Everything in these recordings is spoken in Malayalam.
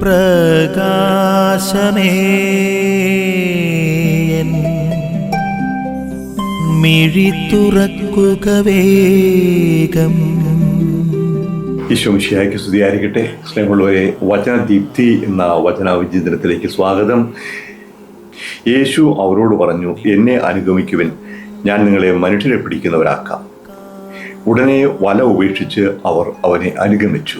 പ്രകാശമേ. മിഴിത്തുറക്കുകവേഗം മിഴി തുറക്കുക വേഗം. ഈശോമിഷിയായ്ക്ക് സ്തുതിയായിരിക്കട്ടെ. സ്നേഹമുള്ളവരെ വചനദീപ്തി എന്ന വചന വിചിന്തനത്തിലേക്ക് സ്വാഗതം. യേശു അവരോട് പറഞ്ഞു എന്നെ അനുഗമിക്കുവൻ. ഞാൻ നിങ്ങളെ മനുഷ്യരെ പിടിക്കുന്നവരാക്കാം. ഉടനെ വല ഉപേക്ഷിച്ച് അവർ അവനെ അനുഗമിച്ചു.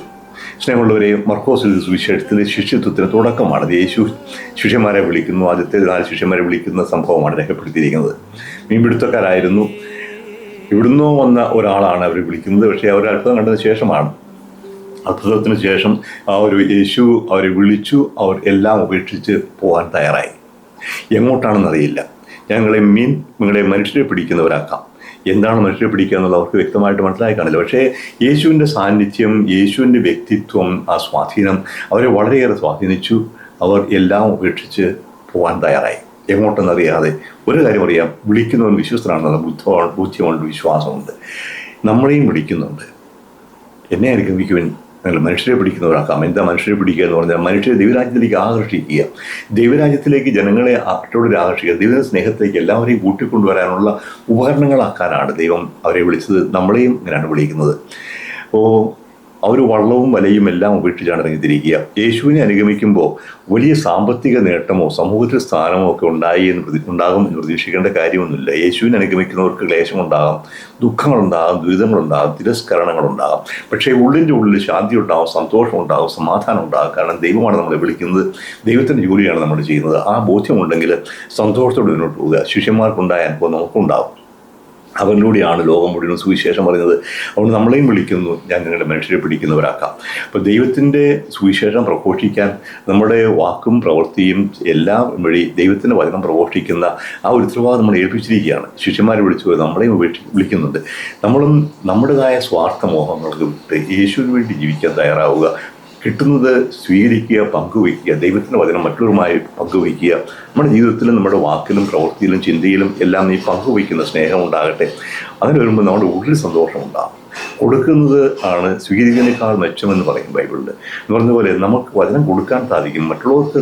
സ്നേഹമുള്ളവരെ മർക്കോസിൽ സുവിശേഷത്തിലെ ശിഷ്യത്വത്തിന് തുടക്കമാണ്. യേശു ശിഷ്യന്മാരെ വിളിക്കുന്നു. ആദ്യത്തെ നാല് ശിഷ്യന്മാരെ വിളിക്കുന്ന സംഭവമാണ് രേഖപ്പെടുത്തിയിരിക്കുന്നത്. മീൻപിടുത്തക്കാരായിരുന്നു. ഇവിടുന്നോ വന്ന ഒരാളാണ് അവർ വിളിക്കുന്നത്. പക്ഷേ അവർ അത്ഭുതം കണ്ടതിന് ശേഷമാണ്. അത്ഭുതത്തിന് ശേഷം ആ ഒരു യേശു അവരെ വിളിച്ചു. അവർ എല്ലാം ഉപേക്ഷിച്ച് പോകാൻ തയ്യാറായി. എങ്ങോട്ടാണെന്നറിയില്ല. ഞങ്ങളെ മീൻ നിങ്ങളെ മനുഷ്യരെ പിടിക്കുന്നവരാക്കാം. എന്താണ് മനുഷ്യരെ പിടിക്കുക എന്നുള്ളത് അവർക്ക് വ്യക്തമായിട്ട് മനസ്സിലായി കാണില്ല. പക്ഷേ യേശുവിന്റെ സാന്നിധ്യം യേശുവിന്റെ വ്യക്തിത്വം ആ സ്വാധീനം അവരെ വളരെയേറെ സ്വാധീനിച്ചു. അവർ എല്ലാം ഉപേക്ഷിച്ച് പോകാൻ തയ്യാറായി. എങ്ങോട്ടെന്നറിയാതെ ഒരു കാര്യം അറിയാം വിളിക്കുന്നവൻ വിശ്വസ്തനാണെന്നുള്ള ബുദ്ധ ബോധ്യമുണ്ട് വിശ്വാസമുണ്ട്. നമ്മളെയും വിളിക്കുന്നുണ്ട്. എന്നെ അനുഗമിക്കുവൻ നിങ്ങൾ മനുഷ്യരെ പിടിക്കുന്നവരാക്കാം എന്താ മനുഷ്യരെ പിടിക്കുക എന്ന് പറഞ്ഞാൽ മനുഷ്യരെ ദൈവരാജ്യത്തിലേക്ക് ആകർഷിക്കുക. ദൈവരാജ്യത്തിലേക്ക് ജനങ്ങളെ അവരോട് ആകർഷിക്കുക. ദൈവ സ്നേഹത്തിലേക്ക് എല്ലാവരെയും കൂട്ടിക്കൊണ്ടുവരാനുള്ള ഉപകരണങ്ങളാക്കാനാണ് ദൈവം അവരെ വിളിച്ചത്. നമ്മളെയും ഇങ്ങനെയാണ് വിളിക്കുന്നത്. അപ്പോൾ അവർ വള്ളവും വലയും എല്ലാം ഉപേക്ഷിച്ചാണ് ഇറങ്ങിത്തിരിക്കുക യേശുവിനെ അനുഗമിക്കുമ്പോൾ വലിയ സാമ്പത്തിക നേട്ടമോ സമൂഹത്തിൽ സ്ഥാനമോ ഒക്കെ ഉണ്ടായി എന്ന് പ്രതി ഉണ്ടാകും എന്ന് പ്രതീക്ഷിക്കേണ്ട കാര്യമൊന്നുമില്ല. യേശുവിനെ അനുഗമിക്കുന്നവർക്ക് ക്ലേശമുണ്ടാകാം ദുഃഖങ്ങളുണ്ടാകാം ദുരിതങ്ങളുണ്ടാകാം തിരസ്കരണങ്ങളുണ്ടാകാം. പക്ഷേ ഉള്ളിന്റെ ഉള്ളിൽ ശാന്തി ഉണ്ടാകും സന്തോഷം ഉണ്ടാകും സമാധാനം ഉണ്ടാകും കാരണം ദൈവമാണ് നമ്മളെ വിളിക്കുന്നത് ദൈവത്തിന്റെ ജോലിയാണ് നമ്മൾ ചെയ്യുന്നത്. ആ ബോധ്യമുണ്ടെങ്കിൽ സന്തോഷത്തോടെ മുന്നോട്ട് പോവുക. ശിഷ്യന്മാർക്കുണ്ടായ അനുഭവം നമുക്കുണ്ടാകും. അവരിലൂടെയാണ് ലോകം മുഴുവൻ സുവിശേഷം പറയുന്നത് അതുകൊണ്ട് നമ്മളെയും വിളിക്കുന്നു ഞാൻ നിങ്ങളുടെ മനുഷ്യരെ പിടിക്കുന്നവരാക്കാം. അപ്പോൾ ദൈവത്തിന്റെ സുവിശേഷം പ്രഘോഷിക്കാൻ നമ്മുടെ വാക്കും പ്രവൃത്തിയും എല്ലാം വഴി ദൈവത്തിന്റെ വചനം പ്രഘോഷിക്കുന്ന ആ ഒരു ഉത്തരവാദിത്വം നമ്മൾ ഏൽപ്പിച്ചിരിക്കുകയാണ്. ശിഷ്യന്മാരെ വിളിച്ചു നമ്മളെയും വിളിക്കുന്നുണ്ട്. നമ്മളും നമ്മുടേതായ സ്വാർത്ഥ മോഹങ്ങൾക്ക് യേശുവിന് വേണ്ടി ജീവിക്കാൻ തയ്യാറാവുക. കിട്ടുന്നത് സ്വീകരിക്കുക പങ്കുവയ്ക്കുക ദൈവത്തിന്റെ വചനം മറ്റുള്ളവരുമായി പങ്കുവയ്ക്കുക. നമ്മുടെ ജീവിതത്തിലും നമ്മുടെ വാക്കിലും പ്രവൃത്തിയിലും ചിന്തയിലും എല്ലാം ഈ പങ്കുവയ്ക്കുന്ന സ്നേഹം ഉണ്ടാകട്ടെ. അങ്ങനെ വരുമ്പോൾ നമ്മുടെ ഉള്ളിൽ സന്തോഷമുണ്ടാകും കൊടുക്കുന്നത് ആണ് സ്വീകരിക്കുന്നതിനേക്കാൾ മെച്ചമെന്ന് പറയും ബൈബിളിൽ എന്ന് പറഞ്ഞ പോലെ നമുക്ക് വചനം കൊടുക്കാൻ സാധിക്കും. മറ്റുള്ളവർക്ക്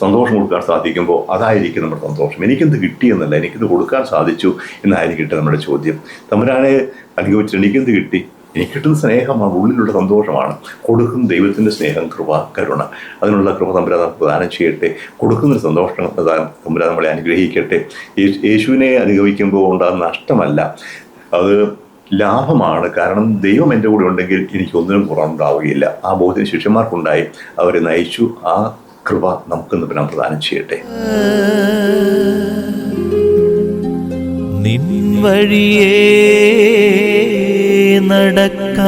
സന്തോഷം കൊടുക്കാൻ സാധിക്കുമ്പോൾ അതായിരിക്കും നമ്മുടെ സന്തോഷം. എനിക്കെന്ത് കിട്ടിയെന്നല്ല എനിക്കിത് കൊടുക്കാൻ സാധിച്ചു എന്നായിരിക്കട്ടെ നമ്മുടെ ചോദ്യം. തമ്പുരാനെ അനുഭവിച്ചിട്ട് എനിക്കെന്ത് കിട്ടി? എനിക്ക് കിട്ടുന്ന സ്നേഹമാണ് ഉള്ളിലുള്ള സന്തോഷമാണ്. കൊടുക്കും ദൈവത്തിന്റെ സ്നേഹം കൃപ കരുണ. അതിനുള്ള കൃപ നമുക്ക് പ്രദാനം ചെയ്യട്ടെ. കൊടുക്കുന്ന സന്തോഷം തമ്പുരാൻ നമ്മളെ അനുഗ്രഹിക്കട്ടെ. യേശു- യേശുവിനെ അനുഭവിക്കുമ്പോൾ ഉണ്ടാകുന്ന നഷ്ടമല്ല. അത് ലാഭമാണ്. കാരണം ദൈവം എന്റെ കൂടെ ഉണ്ടെങ്കിൽ എനിക്കൊന്നിനും കുറവുണ്ടാവുകയില്ല. ആ ബോധ്യം ശിഷ്യന്മാർക്കുണ്ടായി. അവരെ നയിച്ചു. ആ കൃപ നമുക്കിന്ന് പിന്നെ പ്രദാനം ചെയ്യട്ടെ. നിൻ വഴിയേ നടക്ക